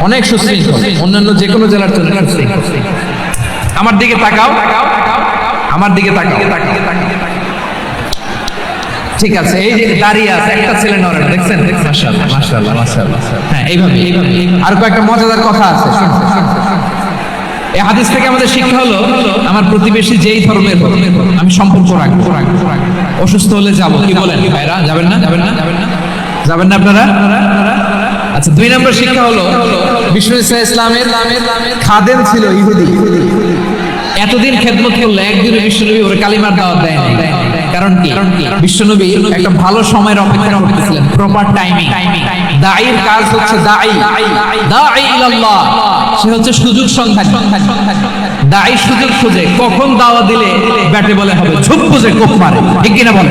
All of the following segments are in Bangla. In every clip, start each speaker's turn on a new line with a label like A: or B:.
A: অনেক সুশৃঙ্খল অন্যান্য যে কোনো জেলার তুলনায়। আমার দিকে তাকাও। আমার দিকে তাকাও। ঠিক আছে এই যে দাঁড়িয়ে আছে একটা ছেলে নড়ে না, দেখছেন? মাশাআল্লাহ হ্যাঁ এইভাবে আর কয়েকটা মজাদার কথা আছে। এই হাদিস থেকে আমাদের শিক্ষা হলো আমার প্রতিবেশী যেই ধর্মের আমি সম্পর্ক রাখব। অসুস্থ হলে যাব কি বলেন? ভাইরা যাবেন না যাবেন না? যাবেন না? যাবেন না আপনারা? আচ্ছা দুই নম্বর শিক্ষা হলো, বিষ্ণু ইসা ইসলামের খাদেম ছিল ইহুদি। এতদিন খেদমত করলে একদিনে বিশ্বনবী ওরে কালিমার দাওয়াত দেয়। কারণ কি? বিশ্বনবী একটা ভালো সময়ের অপেক্ষা করতেছিলেন প্রপার টাইমিং দাঈর কাজ হচ্ছে দাঈ। দাঈ ইলাল্লাহ, সে হচ্ছে সুযোগ সন্ধান। দাঈ সুযোগ খুঁজে কখন দাওয়া দিলে ব্যাটে বলে হবে, ঝুপ খুঁজে কোপ মারে। ঠিক কিনা বলে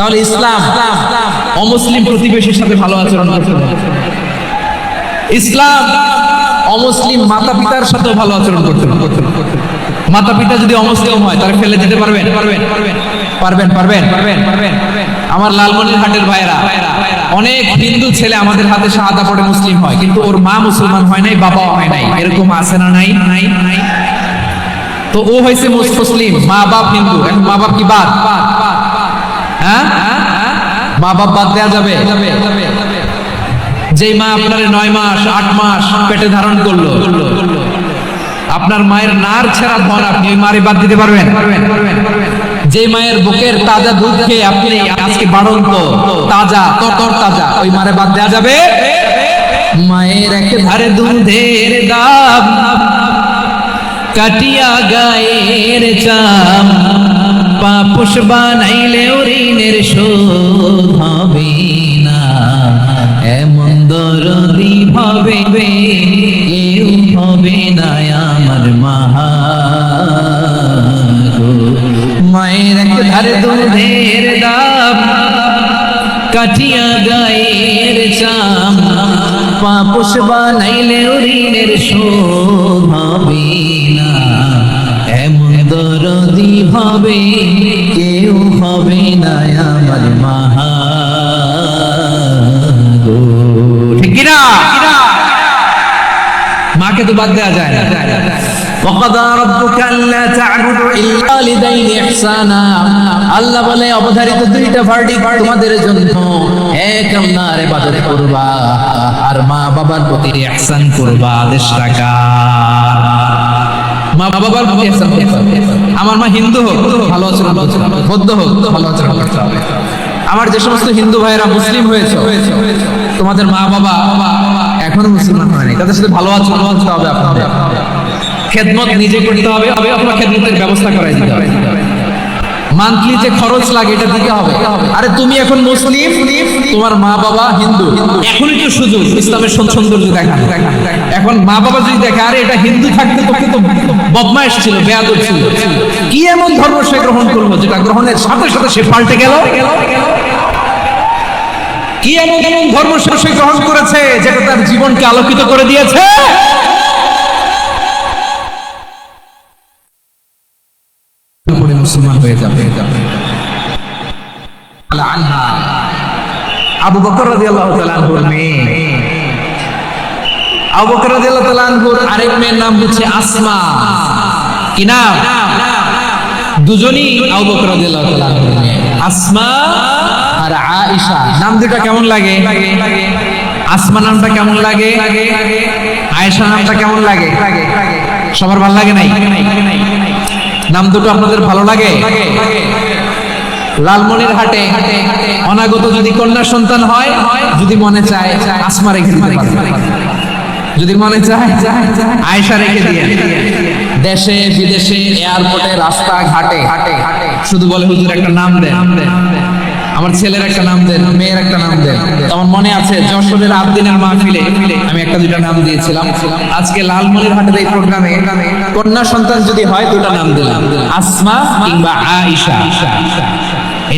A: তাহলে ইসলাম অমুসলিম প্রতিবেশীর সাথে ভালো আচরণ করতে হবে ইসলাম অমুসলিম মাতা পিতার সাথেও ভালো আচরণ করতে হবে মাতা পিতা যদি অমুসলিম হয় তারা ফেলে দিতে পারবেন? পারবেন পারবেন। পারবেন পারবেন আমার লালমনির হাটের ভাইরা অনেক হিন্দু ছেলে আমাদের হাতে সাদা পড়ে মুসলিম হয়, কিন্তু ওর মা মুসলমান হয় নাই, বাবাও হয় নাই। এরকম আছে না নাই? নাই নাই তো ও হয়েছে মুসলিম মা বাপ হিন্দু, এখন মা বাপ কি বাদ? হ্যাঁ? মা বাপ বাদ দেওয়া যাবে। যেই মা আপনার নয় মাস, আট মাস পেটে ধারণ করল, আপনার মায়ের নার ছেঁড়া ধন আপনি ওই মারে বাদ দিতে পারবেন? যে মায়ের বুকের তাজা দুধ খেয়ে আপনি আজকে বাড়ন্ত, তাজা, তরতর তাজা, ওই মারে বাদ দেওয়া যাবে? মায়ের এক ধারে দুধের দাম, কাটিয়া গায়ের চাম। পাপুষ বানাইলে ঋণের শোধ হবে না। এমন দরদি ভাবে কেউ হবে না আমার মাহা। মায়ের ধারে দুধের দাম, কাটিয়া গায়ের চাম। পাপুষ বানাইলে ঋণের শোধ হবে না। এমন দরদি হবে কেউ হবে না আমার মাহা গো। ঠিক কিনা মাকে তো বাদ দেওয়া যায় না وقضى ربك الا تعبدوا الا والدين احسانا আল্লাহ বলে অবধারিত দুইটা ভার্ডিক্ট তোমাদের জন্য এক আল্লাহর ইবাদত করবা আর মা বাবার প্রতি ইহসান করবা আদেশ রাখা মা বাবার। আমার মা হিন্দু হোক, ভালো আচরণ করতে হবে। বৌদ্ধ হোক, ভালো আচরণ করতে হবে। আমার যে সমস্ত হিন্দু ভাইয়েরা মুসলিম হয়েছে, তোমাদের মা বাবা এখনও মুসলমান হয়নি তাদের সাথে ভালো আচরণ করতে হবে আপনাদের। খেদমত নিজে করতে হবে, আপনার খেদমতের ব্যবস্থা করাই দিতে হবে। মান্থলি যে খরচ লাগে, এটা দিতে হবে। আরে তুমি এখন মুসলিম, তোমার মা বাবা হিন্দু। এখনই তো সুযোগ, ইসলামের সৌন্দর্য দেখা। এখন মা বাবা যদি দেখে, আরে এটা হিন্দু থাকতে তোকে তো বদমাইশ ছিল, বেয়াদব ছিল। কি এমন ধর্ম সে গ্রহণ করল, যেটা গ্রহণের সাথে সাথে সে পাল্টে গেল? কি এমন এমন ধর্ম সে গ্রহণ করেছে, যেটা তার জীবনকে আলোকিত করে দিয়েছে? মুসলমান হয়ে যাবে। আবু বকর রাদিয়াল্লাহু তাআলা মেয়ে। আবু বকর রাদিয়াল্লাহু আরেক মেয়ের নাম হচ্ছে আসমা। কি নাম? দুজনই আবু বকর রাদিয়াল্লাহু তাআলা মেয়ে। আসমা আর আয়েশা। নাম দুটো কেমন লাগে? আসমা নামটা কেমন লাগে? আয়েশা নামটা কেমন লাগে? সবার ভালো লাগে নাই? নাম দুটো আপনাদের ভালো লাগে? লালমনির হাটে অনাগত যদি কন্যা সন্তান হয়, যদি মনে চায় আসমা রেখে দিতে যদি মনে চায় আয়সা রেখে দিয়ে। দেশে, বিদেশে এয়ারপোর্টে রাস্তা ঘাটে শুধু বলে হুজুর একটা নাম দেন। আমার ছেলের একটা নাম দেন, মেয়ের একটা নাম দেন। আমার মনে আছে, যশোরের আবদিনের মাহফিলে আমি একটা দুটা নাম দিয়েছিলাম। আজকে লালমনির হাটের এই প্রোগ্রামে কন্যা সন্তান যদি হয়, দুটা নাম দিলাম। আসমা কিংবা আয়েশা।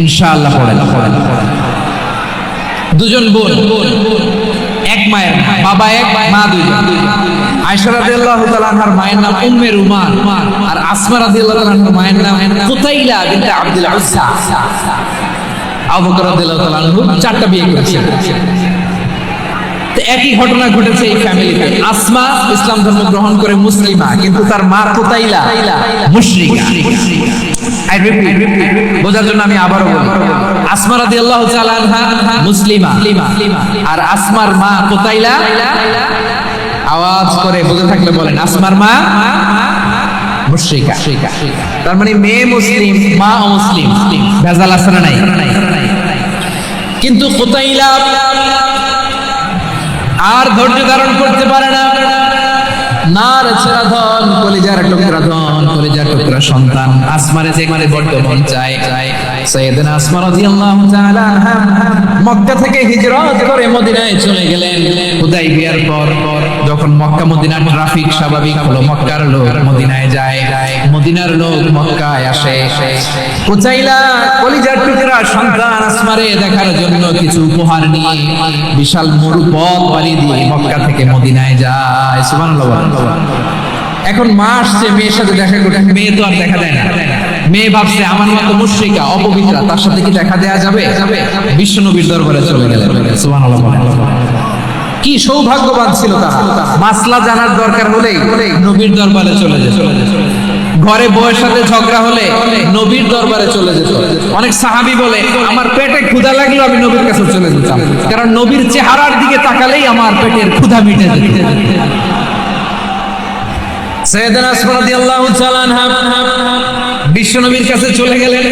A: ইনশাআল্লাহ পড়েন দুজন বোন, এক মায়ের বাবা এক, মা দুইজন আয়েশা রাদিয়াল্লাহু তাআলা আনহার মায়ের নাম উম্মে রুমান, আর আসমা রাদিয়াল্লাহু তাআলা আনহার মায়ের নাম কুতাইলা বিনতে আব্দুল উজ্জা চারটা বিয়ে করেছেন একই ঘটনা ঘটেছে এই ফ্যামিলিতে। আসমা ইসলাম ধর্ম গ্রহণ করে মুসলিমা, কিন্তু তার মা কুতাইলা বোঝার জন্য আমি আবারও আসমা রাদিয়াল্লাহু তাআলা মুসলিমা, আর আসমার মা কুতাইলা, আওয়াজ করে বুঝে থাকলে বলেন আসমার মা মুশরিকা। তার মানে মেয়ে মুসলিম। মা মুসলিম। ভেজাল আছে না নাই? কিন্তু কুতাইলা আর ধৈর্য ধারণ করতে পারে না। না ছেড়া ধন কলিজার টুকরা ধন কলিজার টুকরা সন্তান। আসমারে যেখানে বর্তমান চায় চায়। আসমা রাদিয়াল্লাহু তাআলা মক্কা থেকে হিজরত করে মদিনায় চলে গেলেন। হুদাইবিয়ার পর, যখন মক্কা ট্রাফিক স্বাভাবিক হলো, মক্কার লোক মদিনায় যায়। মদিনার লোক মক্কায় আসে। কলিজার টুকরা সন্তান আসমারে দেখার জন্য কিছু উপহার নিয়ে বিশাল মরু পথ পাড়ি দিয়ে মক্কা থেকে মদিনায় যায়। সুবহানাল্লাহ। এখন মা আসছে, মেয়ের সাথে দেখা করতে। মেয়ে তো আর দেখা দেয় না। মেয়ে ভাবছে, আমার মতো মুশ্রিকা, অপবিত্রা, তার সাথে কি দেখা দেয়া যাবে? বিশ্ব নবীর দরবারে চলে গেলেন। কি সৌভাগ্যবান ছিল তারা। মাসলা জানার দরকার হলেই নবীর দরবারে চলে যেত। ঘরে বউয়ের সাথে ঝগড়া হলে নবীর দরবারে চলে যেত। অনেক সাহাবী বলে, আমার পেটে ক্ষুধা লাগল আমি নবীর কাছে চলে যেতাম। কারণ নবীর চেহারার দিকে তাকালেই আমার পেটের ক্ষুধা মিটে যেত। সৈয়দনা রাদিয়াল্লাহু তাআলা বিশ্বনবীর কাছে চলে গেলেন।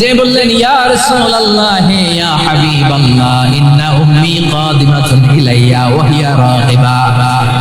A: যে বললেন, ইয়া রাসূলুল্লাহ, ইয়া হাবিবাল্লাহ ইন্না উম্মি কাদিমাতুন ইলাইয়া ওয়া হিয়া রাগিবা।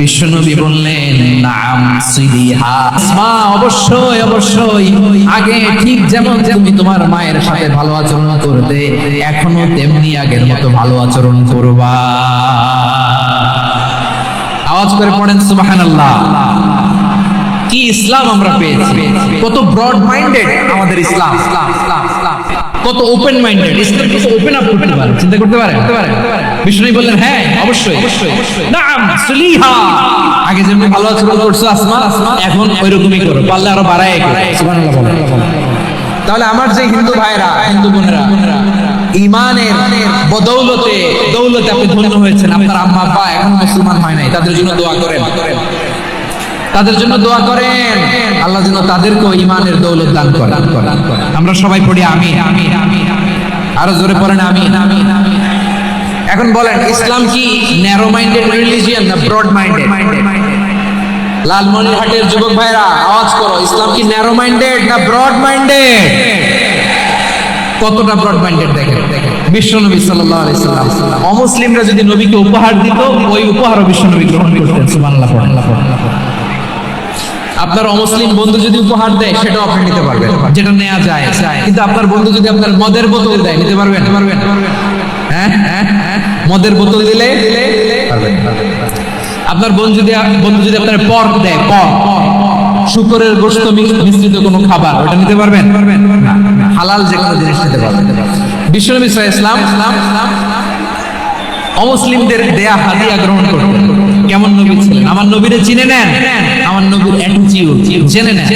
A: বিশ্বনবী বললেন, নাম সিদিহা। মা অবশ্যই অবশ্যই। আগে ঠিক যেমন তুমি তোমার মায়ের সাথে ভালো আচরণ করতে, এখনও তেমনি আগের মতো ভালো আচরণ করবা। আওয়াজ করে পড়েন, সুবহানাল্লাহ। কি ইসলাম আমরা পেয়েছি। কত ব্রড মাইন্ডেড আমাদের ইসলাম। কত ওপেন মাইন্ডেড ইসলাম কত ওপেন আপ করতে পারে, চিন্তা করতে পারে বিষ্ণু বললেন হ্যাঁ অবশ্যই নাম সুলিহা। আগে যেমন ভালো আচরণ করছ আসমা এখন ওইরকমই করো পারলে আরও বাড়ায় করো সুবহানাল্লাহ তাহলে আমার যে হিন্দু ভাইরা হিন্দু বোনেরা ইমানের বদৌলতে দৌলতে আপনি ধন্য হয়েছেন আপনার আম্মা আব্বা এখন মুসলমান হয় নাই তাদের জন্য দোয়া করেন। তাদের জন্য দোয়া করেন আল্লাহ যেন তাদেরকেও ইমানের দৌলত দান করেন। আমরা সবাই পড়ি আমি আরও জোরে পড়েন আমি এখন বলেন ইসলাম কি ন্যারো মাইন্ডেড রিলিজিয়ান না ব্রড মাইন্ডেড লালমনিরহাটের যুবক ভাইরা আওয়াজ করো ইসলাম কি ন্যারো মাইন্ডেড না ব্রড মাইন্ডেড কতটা ব্রড মাইন্ডেড দেখেন? বিশ্ব নবী সাল্লাল্লাহু আলাইহি সাল্লাম। অমুসলিমরা যদি নবীকে উপহার দিত ওই উপহারও বিশ্ব নবী গ্রহণ করতেন সুবহানাল্লাহ আপনার অমুসলিম বন্ধু যদি উপহার দেয় সেটাও আপনি নিতে পারবেন। যেটা নেওয়া যায়। কিন্তু আপনার বন্ধু যদি আপনার মদের বোতল দেয় নিতে পারবেন পারবেন? হ্যাঁ হ্যাঁ? মদের বোতল দিলে? আপনার বন্ধু যদি বন্ধু যদি আপনার পর্ক দেয়, পর্ক, শুকরের মিশ- মিশ্রিত কোনো খাবার, ওটা নিতে পারবেন? হালাল যে কোনো জিনিস নিতে পারবেন। বিশ্বনবী আলাইহি ইসলাম অমুসলিমদের দেয়া হাদিয়া গ্রহণ করতেন। কেমন নবী ছিলেন? আমার নবীরে চিনে নেন? আমার নবীর অ্যাটিটিউড জেনে নেন।